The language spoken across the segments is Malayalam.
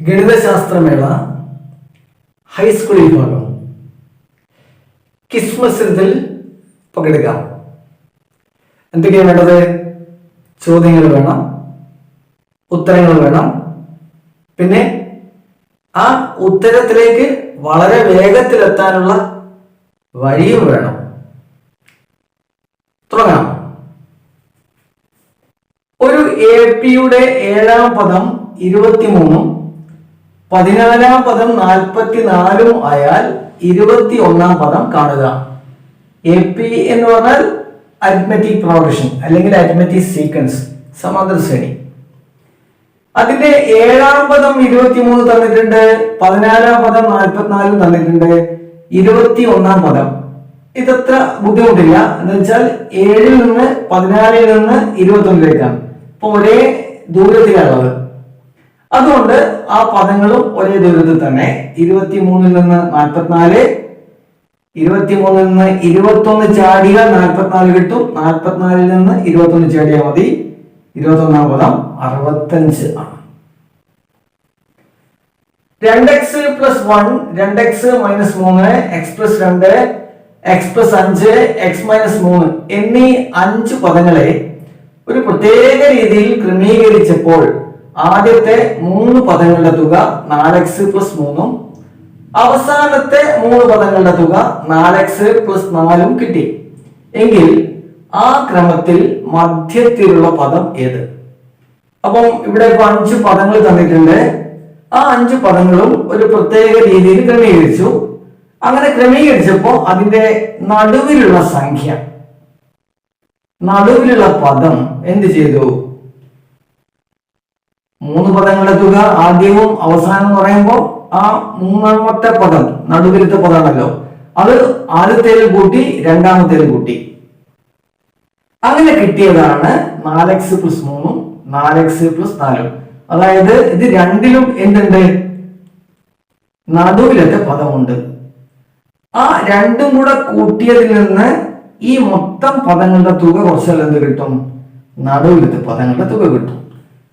ഗണിതശാസ്ത്രമേള ഹൈസ്കൂൾ വിഭാഗം ഇതിൽ പങ്കെടുക്കാം. എന്തൊക്കെയാണ് വേണ്ടത്? ചോദ്യങ്ങൾ വേണം ഉത്തരങ്ങൾ വേണം. പിന്നെ ആ ഉത്തരത്തിലേക്ക് വളരെ വേഗത്തിലെത്താനുള്ള വഴിയും വേണം. തുടങ്ങാം. ഒരു എ പിയുടെ ഏഴാം പദം ഇരുപത്തിമൂന്നും പതിനാലാം പദം നാൽപ്പത്തിനാലും ആയാൽ ഇരുപത്തി ഒന്നാം പദം കാണുക. എ പി എന്ന് പറഞ്ഞാൽ അരിത്മെറ്റിക് പ്രോഗ്രഷൻ അല്ലെങ്കിൽ അരിത്മെറ്റിക് സീക്വൻസ് സമാന്തര ശ്രേണി. അതിന്റെ ഏഴാം പദം ഇരുപത്തിമൂന്ന് തന്നിട്ടുണ്ട് പതിനാലാം പദം നാൽപ്പത്തിനാലും തന്നിട്ടുണ്ട് ഇരുപത്തി ഒന്നാം പദം. ഇതത്ര ബുദ്ധിമുട്ടില്ല. എന്ന് വെച്ചാൽ ഏഴിൽ നിന്ന് പതിനാലിൽ നിന്ന് ഇരുപത്തി ഒന്നിലേക്കാണ് അപ്പൊ ഒരേ ദൂരത്തിലുള്ളത് അതുകൊണ്ട് ആ പദങ്ങളും ഒരേ ദൂരത്തിൽ തന്നെ. ഇരുപത്തി മൂന്നിൽ നിന്ന് നാൽപ്പത്തിനാല് ഇരുപത്തിമൂന്നിൽ നിന്ന് ഇരുപത്തൊന്ന് ചാടിയ നാൽപ്പത്തിനാല് കിട്ടും. നാൽപ്പത്തിനാലിൽ നിന്ന് ഇരുപത്തൊന്ന് ചാടിയാൽ മതി. ഇരുപത്തൊന്നാം പദം അറുപത്തഞ്ച് ആണ്. രണ്ട് എക്സ് പ്ലസ് വൺ രണ്ട് എക്സ് മൈനസ് മൂന്ന് എക്സ് പ്ലസ് രണ്ട് എക്സ് പ്ലസ് അഞ്ച് എക്സ് മൈനസ് മൂന്ന് എന്നീ അഞ്ച് പദങ്ങളെ ഒരു പ്രത്യേക രീതിയിൽ ക്രമീകരിച്ചപ്പോൾ ആദ്യത്തെ മൂന്ന് പദങ്ങളുടെ തുക നാല് എക്സ് പ്ലസ് മൂന്നും അവസാനത്തെ മൂന്ന് പദങ്ങളുടെ തുക നാല് എക്സ് പ്ലസ് നാലും കിട്ടി. എങ്കിൽ ആ ക്രമത്തിൽ മധ്യത്തിലുള്ള പദം ഏത്? അപ്പം ഇവിടെ ഇപ്പൊ അഞ്ച് പദങ്ങൾ തന്നിട്ടുണ്ട്. ആ അഞ്ച് പദങ്ങളും ഒരു പ്രത്യേക രീതിയിൽ ക്രമീകരിച്ചു. അങ്ങനെ ക്രമീകരിച്ചപ്പോ അതിന്റെ നടുവിലുള്ള സംഖ്യ നടുവിലുള്ള പദം എന്ത് ചെയ്തു? മൂന്ന് പദങ്ങൾ തുക ആദ്യവും അവസാനം എന്ന് പറയുമ്പോൾ ആ മൂന്നാമത്തെ പദം നടുവിലത്തെ പദമാണല്ലോ. അത് ആദ്യത്തേൽ കൂട്ടി രണ്ടാമത്തേൽ കൂട്ടി. അങ്ങനെ കിട്ടിയതാണ് നാല് എക്സ് പ്ലസ് മൂന്നും നാല് എക്സ് പ്ലസ് നാലും. അതായത് ഇത് രണ്ടിലും എന്തുണ്ട്? നടുവിലത്തെ പദമുണ്ട്. ആ രണ്ടും കൂടെ കൂട്ടിയതിൽ നിന്ന് ഈ മൊത്തം പദങ്ങളുടെ തുക കുറച്ചല്ല എന്ത് കിട്ടും? നടുവിലത്തെ പദങ്ങളുടെ തുക കിട്ടും.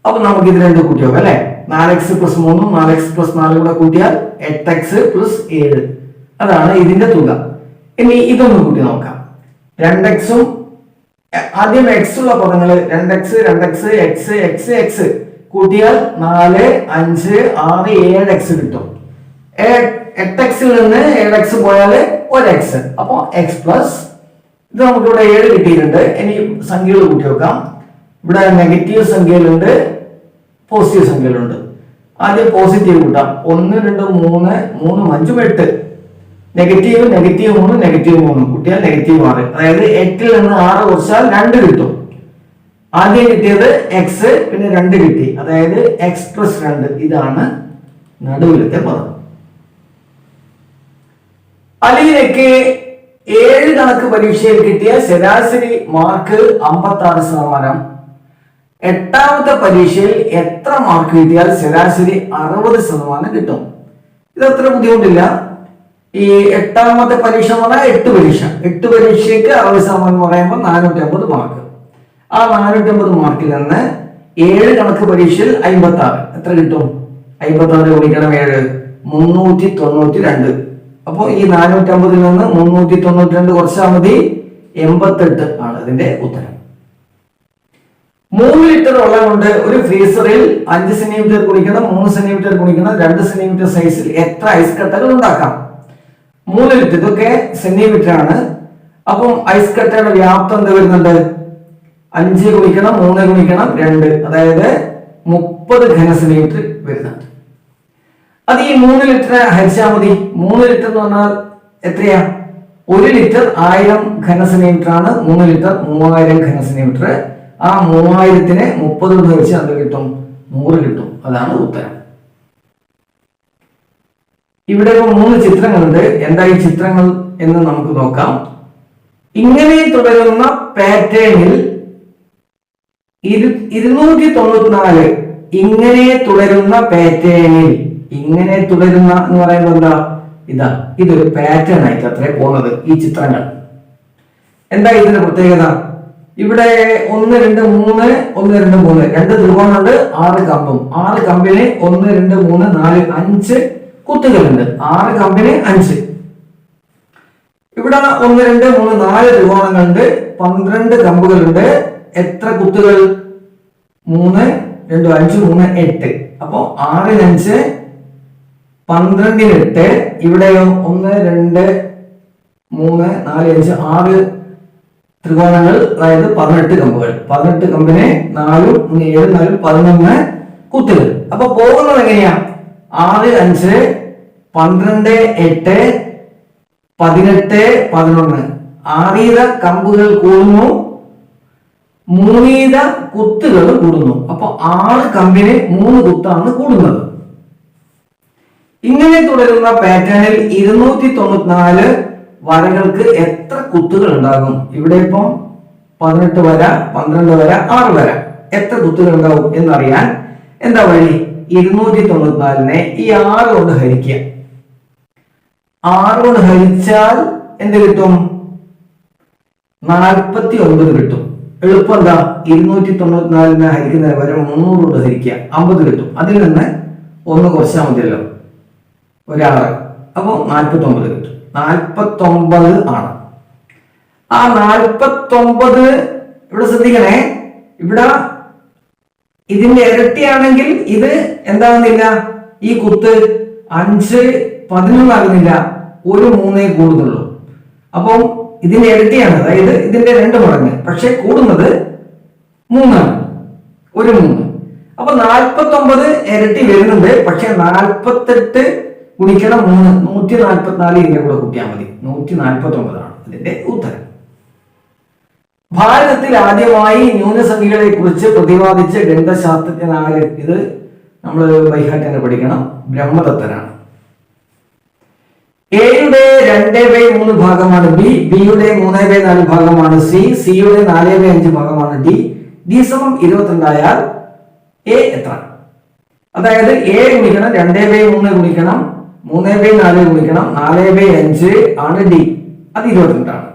അപ്പൊ നമുക്ക് ഇത് രണ്ട് കൂട്ടി നോക്കാം അല്ലെ? നാല് എക്സ് പ്ലസ് മൂന്നും നാല് എക്സ് പ്ലസ് നാലും കൂടെ കൂട്ടിയാൽ എട്ട് എക്സ് പ്ലസ് ഏഴ്. അതാണ് ഇതിന്റെ തുക. ഇനി ഇതൊന്ന് കൂട്ടി നോക്കാം. രണ്ട് എക്സും ആദ്യം എക്സ് ഉള്ള പദങ്ങൾ രണ്ട് എക്സ് രണ്ട് എക്സ് എക്സ് എക്സ് എക്സ് കൂട്ടിയാൽ നാല് അഞ്ച് ആറ് ഏഴ് എക്സ് കിട്ടും. എട്ട് എക്സിൽ നിന്ന് ഏഴ് എക്സ് പോയാൽ ഒരു എക്സ് അപ്പൊ എക്സ് പ്ലസ് ഇത് നമുക്കിവിടെ ഏഴ് കിട്ടിയിട്ടുണ്ട്. ഇനി സംഖ്യകൾ കൂട്ടി വെക്കാം ഇവിടെ നെഗറ്റീവ് സംഖ്യയിലുണ്ട് പോസിറ്റീവ് സംഖ്യയിലുണ്ട്. ആദ്യം പോസിറ്റീവ് കൂട്ടാം. ഒന്ന് രണ്ട് മൂന്ന് മൂന്ന് അഞ്ചും എട്ട്. നെഗറ്റീവ് നെഗറ്റീവ് മൂന്ന് നെഗറ്റീവ് മൂന്ന്. കൂട്ടിയാൽ നെഗറ്റീവ് ആറ്. അതായത് എട്ടിൽ നിന്ന് ആറ് കുറച്ചാൽ രണ്ട് കിട്ടും. ആദ്യം കിട്ടിയത് എക്സ് പിന്നെ രണ്ട് കിട്ടി. അതായത് എക്സ് പ്ലസ് രണ്ട്. ഇതാണ് നടുവിലത്തെ പദം. അലിയിലേക്ക് ഏഴ് കണക്ക് പരീക്ഷയിൽ കിട്ടിയ ശരാശരി മാർക്ക് അമ്പത്തി ആറ് ശതമാനം. എട്ടാമത്തെ പരീക്ഷയിൽ എത്ര മാർക്ക് കിട്ടിയാൽ ശരാശരി അറുപത് ശതമാനം കിട്ടും? ഇത് അത്ര ബുദ്ധിമുട്ടില്ല. ഈ എട്ടാമത്തെ പരീക്ഷ എന്ന് പറഞ്ഞാൽ എട്ട് പരീക്ഷ. എട്ട് പരീക്ഷയ്ക്ക് അറുപത് ശതമാനം എന്ന് പറയുമ്പോൾ നാനൂറ്റി അമ്പത് മാർക്ക് ആ നാനൂറ്റി അമ്പത് മാർക്കിൽ നിന്ന് ഏഴ് കണക്ക് പരീക്ഷയിൽ അമ്പത്തി ആറ് എത്ര കിട്ടും? അമ്പത്തി ആറ് ഗുണിക്കണം ഏഴ്. മുന്നൂറ്റി തൊണ്ണൂറ്റി രണ്ട് അപ്പോൾ ഈ നാനൂറ്റി അമ്പതിൽ നിന്ന് മുന്നൂറ്റി തൊണ്ണൂറ്റി രണ്ട് കുറച്ചാൽ മതി എൺപത്തെട്ട് ആണ് ഇതിന്റെ ഉത്തരം. മൂന്ന് ലിറ്റർ വെള്ളം കൊണ്ട് ഒരു ഫ്രീസറിൽ അഞ്ച് സെന്റിമീറ്റർ കുടിക്കണം മൂന്ന് സെന്റിമീറ്റർ കുടിക്കണം രണ്ട് സെന്റിമീറ്റർ സൈസിൽ എത്ര ഐസ് കട്ടകൾ ഉണ്ടാക്കാം? മൂന്ന് ലിറ്റർ ഇതൊക്കെ സെന്റിമീറ്റർ ആണ്. അപ്പം ഐസ് കട്ടയുടെ വ്യാപ്തം എന്ത് വരുന്നുണ്ട്? അഞ്ച് ഗുണിക്കണം മൂന്ന് ഗുണിക്കണം രണ്ട്. അതായത് മുപ്പത് ഘന സെന്റിമീറ്റർ വരുന്നുണ്ട്. അത് ഈ മൂന്ന് ലിറ്റർ ഹരിച്ചാൽ മതി. മൂന്ന് ലിറ്റർ എന്ന് പറഞ്ഞാൽ എത്രയാ? ഒരു ലിറ്റർ ആയിരം ഘന സെന്റിമീറ്റർ ആണ്. മൂന്ന് ലിറ്റർ മൂവായിരം ഘന സെന്റിമീറ്റർ ആ മൂവായിരത്തിന് മുപ്പത് കൊണ്ട് വെച്ച് അത് കിട്ടും? നൂറ് കിട്ടും. അതാണ് ഉത്തരം. ഇവിടെ ഇപ്പോൾ മൂന്ന് ചിത്രങ്ങളുണ്ട്. എന്താ ഈ ചിത്രങ്ങൾ എന്ന് നമുക്ക് നോക്കാം. ഇങ്ങനെ തുടരുന്ന പാറ്റേണിൽ ഇരു ഇരുന്നൂറ്റി തൊണ്ണൂറ്റിനാല് ഇങ്ങനെ തുടരുന്ന പാറ്റേണിൽ ഇങ്ങനെ തുടരുന്ന എന്ന് പറയുന്നത് എന്താ? ഇതാ ഇതൊരു പാറ്റേൺ ആയിട്ട് അത്രേ പോകുന്നത് ഈ ചിത്രങ്ങൾ. എന്താ ഇതിന്റെ പ്രത്യേകത? ഇവിടെ ഒന്ന് രണ്ട് മൂന്ന് ഒന്ന് രണ്ട് മൂന്ന്. രണ്ട് ത്രികോണമുണ്ട് ആറ് കമ്പും. ആറ് കമ്പിന് ഒന്ന് രണ്ട് മൂന്ന് നാല് അഞ്ച് കുത്തുകളുണ്ട്. ആറ് കമ്പിന് അഞ്ച്. ഇവിടെ ഒന്ന് രണ്ട് മൂന്ന് നാല് ത്രികോണങ്ങളുണ്ട് പന്ത്രണ്ട് കമ്പുകളുണ്ട്. എത്ര കുത്തുകൾ? മൂന്ന് രണ്ടു അഞ്ച് മൂന്ന് എട്ട്. അപ്പോ ആറിന് അഞ്ച് പന്ത്രണ്ടിന് എട്ട്. ഇവിടെയോ ഒന്ന് രണ്ട് മൂന്ന് നാല് അഞ്ച് ആറ് ത്രികോണങ്ങൾ അതായത് പതിനെട്ട് കമ്പുകൾ. പതിനെട്ട് കമ്പിനെ നാലും ഏഴ് നാലും പതിനൊന്ന് കുത്തുകൾ. അപ്പൊ പോകുന്നത് എങ്ങനെയാ? ആറ് അഞ്ച് പന്ത്രണ്ട് എട്ട് പതിനെട്ട് പതിനൊന്ന്. ആറീത കമ്പുകൾ കൂടുന്നു. മൂന്നീത കുത്തുകൾ കൂടുന്നു. അപ്പൊ ആറ് കമ്പിന് മൂന്ന് കുത്താണ് കൂടുന്നത്. ഇങ്ങനെ തുടരുന്ന പാറ്റേണിൽ ഇരുന്നൂറ്റി തൊണ്ണൂറ്റിനാല് വരകൾക്ക് എത്ര കുത്തുകൾ ഉണ്ടാകും? ഇവിടെ ഇപ്പം പതിനെട്ട് വര പന്ത്രണ്ട് വര ആറ് വര. എത്ര കുത്തുകൾ ഉണ്ടാവും എന്നറിയാൻ എന്താ വഴി? ഇരുന്നൂറ്റി തൊണ്ണൂറ്റിനാലിനെ ഈ ആറ് കൊണ്ട് ഹരിക്കുക. ആറ് കൊണ്ട് ഹരിച്ചാൽ എന്ത് കിട്ടും? നാൽപ്പത്തി ഒൻപത് കിട്ടും. എളുപ്പം എന്താ? ഇരുന്നൂറ്റി തൊണ്ണൂറ്റിനാലിനെ ഹരിക്കുന്നതിന് വരെ മുന്നൂറ് കൊണ്ട് ഹരിക്കുക. അമ്പത് കിട്ടും. അതിൽ നിന്ന് ഒന്ന് കുറച്ചാൽ മതിയല്ലോ. ഒരാറ്. അപ്പോൾ നാൽപ്പത്തി ഒമ്പത് കിട്ടും. നാൽപ്പത്തി ഒമ്പത് ആണ്. ആ നാൽപ്പത്തൊമ്പത് ഇവിടെ ശ്രദ്ധിക്കണേ. ഇവിടെ ഇതിന്റെ ഇരട്ടിയാണെങ്കിൽ ഇത് എന്താകുന്നില്ല? ഈ കുത്ത് അഞ്ച് പതിനൊന്നാകുന്നില്ല. ഒരു മൂന്നേ കൂടുന്നുള്ളൂ. അപ്പം ഇതിന്റെ ഇരട്ടിയാണ്. അതായത് ഇതിന്റെ രണ്ട് മടങ്ങ്. പക്ഷെ കൂടുന്നത് മൂന്നാണ്. ഒരു മൂന്ന്. അപ്പൊ നാൽപ്പത്തൊമ്പത് ഇരട്ടി വരുന്നുണ്ട്. പക്ഷെ നാൽപ്പത്തെട്ട് ഗുണിക്കണം മൂന്ന്. നൂറ്റി നാൽപ്പത്തിനാല് ഇതിന്റെ കൂടെ കൂട്ടിയാൽ മതി. നൂറ്റി നാൽപ്പത്തി ഒമ്പതാണ് അതിന്റെ ഉത്തരം. ഭാരതത്തിൽ ആദ്യമായി ന്യൂനസംഖ്യകളെ കുറിച്ച് പ്രതിപാദിച്ച ഗണിതശാസ്ത്രജ്ഞനായ ഇത് നമ്മൾ ബൈഹാട്ട് പഠിക്കണം. ബ്രഹ്മദത്തനാണ്. എയുടെ രണ്ട് ബൈ മൂന്ന് ഭാഗമാണ് ബി ബിയുടെ മൂന്ന് ബൈ നാല് ഭാഗമാണ് സി സിയുടെ നാല് ബൈ അഞ്ച് ഭാഗമാണ് ഡി ഡി സമം ഇരുപത്തിരണ്ടായാൽ എ എത്ര? അതായത് എ ഗുണിക്കണം രണ്ട് ബൈ മൂന്ന് ഗുണിക്കണം മൂന്ന് ബൈ നാല് ഗുണിക്കണം നാല് ബൈ അഞ്ച് ആണ് ഡി അത് ഇരുപത്തിരണ്ടാണ്.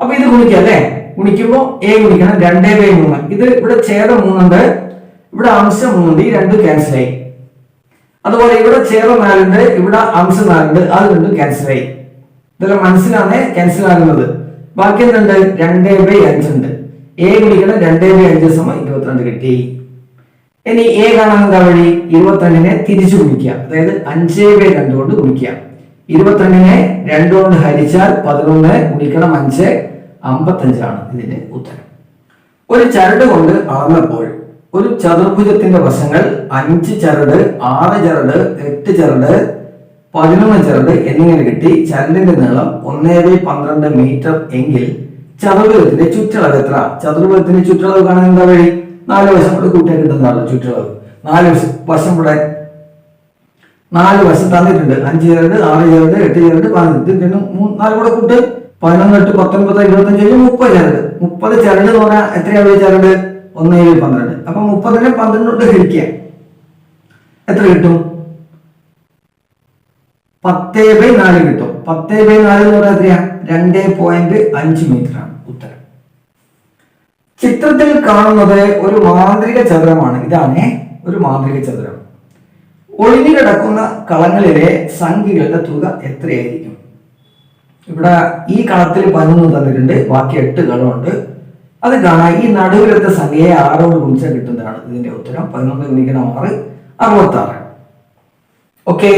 അപ്പൊ ഇത് ഗുണിക്കുക അല്ലേ? ഗുണിക്കുമ്പോ എ ഗുണിക്കണം രണ്ട് ബൈ മൂന്ന്. ഇത് ഇവിടെ ഛേദം മൂന്നുണ്ട്. ഇവിടെ അംശം മൂന്നുണ്ട്. ഈ രണ്ട് ക്യാൻസൽ ആയി. അതുപോലെ ഇവിടെ ഛേദം നാലുണ്ട്. ഇവിടെ അംശം നാലുണ്ട്. അത് രണ്ടും ക്യാൻസൽ ആയി. ഇതെല്ലാം മനസ്സിലാണ്? ക്യാൻസൽ ആകുന്നത്. ബാക്കി എന്തുണ്ട്? രണ്ട് ബൈ അഞ്ചുണ്ട് എ ഗുണിക്കണം രണ്ട് ബൈ അഞ്ച് സമയം ഇരുപത്തിരണ്ട് കിട്ടി. ഇനി എ കാണാൻ എന്താ വഴി? ഇരുപത്തൊന്നിനെ തിരിച്ചു കുടിക്കുക അതായത് അഞ്ചേ ബൈ രണ്ടുകൊണ്ട് കുടിക്കുക ഇരുപത്തൊന്നിനെ രണ്ടുകൊണ്ട് രണ്ട് കൊണ്ട് ഹരിച്ചാൽ പതിനൊന്ന് കുടിക്കണം അഞ്ച് അമ്പത്തഞ്ചാണ് ഇതിന്റെ ഉത്തരം. ഒരു ചരട് കൊണ്ട് അളന്നപ്പോൾ ഒരു ചതുർഭുജത്തിന്റെ വശങ്ങൾ അഞ്ച് ചരട് ആറ് ചരട് എട്ട് ചരട് പതിനൊന്ന് ചരട് എന്നിങ്ങനെ കിട്ടി ചരടിന്റെ നീളം ഒന്നേ ബൈ പന്ത്രണ്ട് മീറ്റർ എങ്കിൽ ചതുർഭുജത്തിന്റെ ചുറ്റളവ് എത്ര? ചതുർഭുജത്തിന്റെ ചുറ്റളവ് കാണാൻ എന്താ വഴി? നാല് വശം കൂടെ കൂട്ടിയാൽ കിട്ടുന്നതാണ് ചുറ്റളവ് നാല് വശം വശം കൂടെ നാല് വശം തന്നിട്ടുണ്ട്. അഞ്ച് ചേരണ്ട് ആറ് ചേരണ്ട് എട്ട് ചേരണ്ട് പതിനെട്ട് പിന്നെ നാല് കൂടെ കൂട്ട് പതിനൊന്ന് എട്ട് പത്തൊൻപത് ഇരുപത്തഞ്ച് കഴിഞ്ഞ് മുപ്പത് ചേരണ്ട് മുപ്പത് ചേരണ്ട് എന്ന് പറഞ്ഞാൽ എത്രയാണ് ചേരണ്ട് ഒന്ന് ഏഴ് പന്ത്രണ്ട്. അപ്പൊ മുപ്പതിനെ പന്ത്രണ്ട് ഹരിക്കുക. എത്ര കിട്ടും? പത്തേ ബൈ നാല് കിട്ടും. പത്തേ ബൈ നാല് എന്ന് പറഞ്ഞാൽ എത്രയാ? രണ്ടേ പോയിന്റ് അഞ്ച് മീറ്റർ ആണ് ചിത്രത്തിൽ കാണുന്നത് ഒരു മാന്ത്രിക ചതുരമാണ്. ഇതാണ് ഒരു മാന്ത്രിക ചതുരം. ഒളിഞ്ഞു കിടക്കുന്ന കളങ്ങളിലെ സംഖ്യകളുടെ തുക എത്രയായിരിക്കും? ഇവിടെ ഈ കളത്തിൽ പതിനൊന്ന് തന്നിട്ടുണ്ട്. ബാക്കി എട്ട് കളമുണ്ട്. അത് കാണാൻ ഈ നടുവിലത്തെ സംഖ്യയെ ആറോട് ഗുണിച്ചാൽ കിട്ടുന്നതാണ് ഇതിന്റെ ഉത്തരം. പതിനൊന്ന് ഗുണിക്കണം ആറ് അറുപത്തി ആറ് ഓക്കെ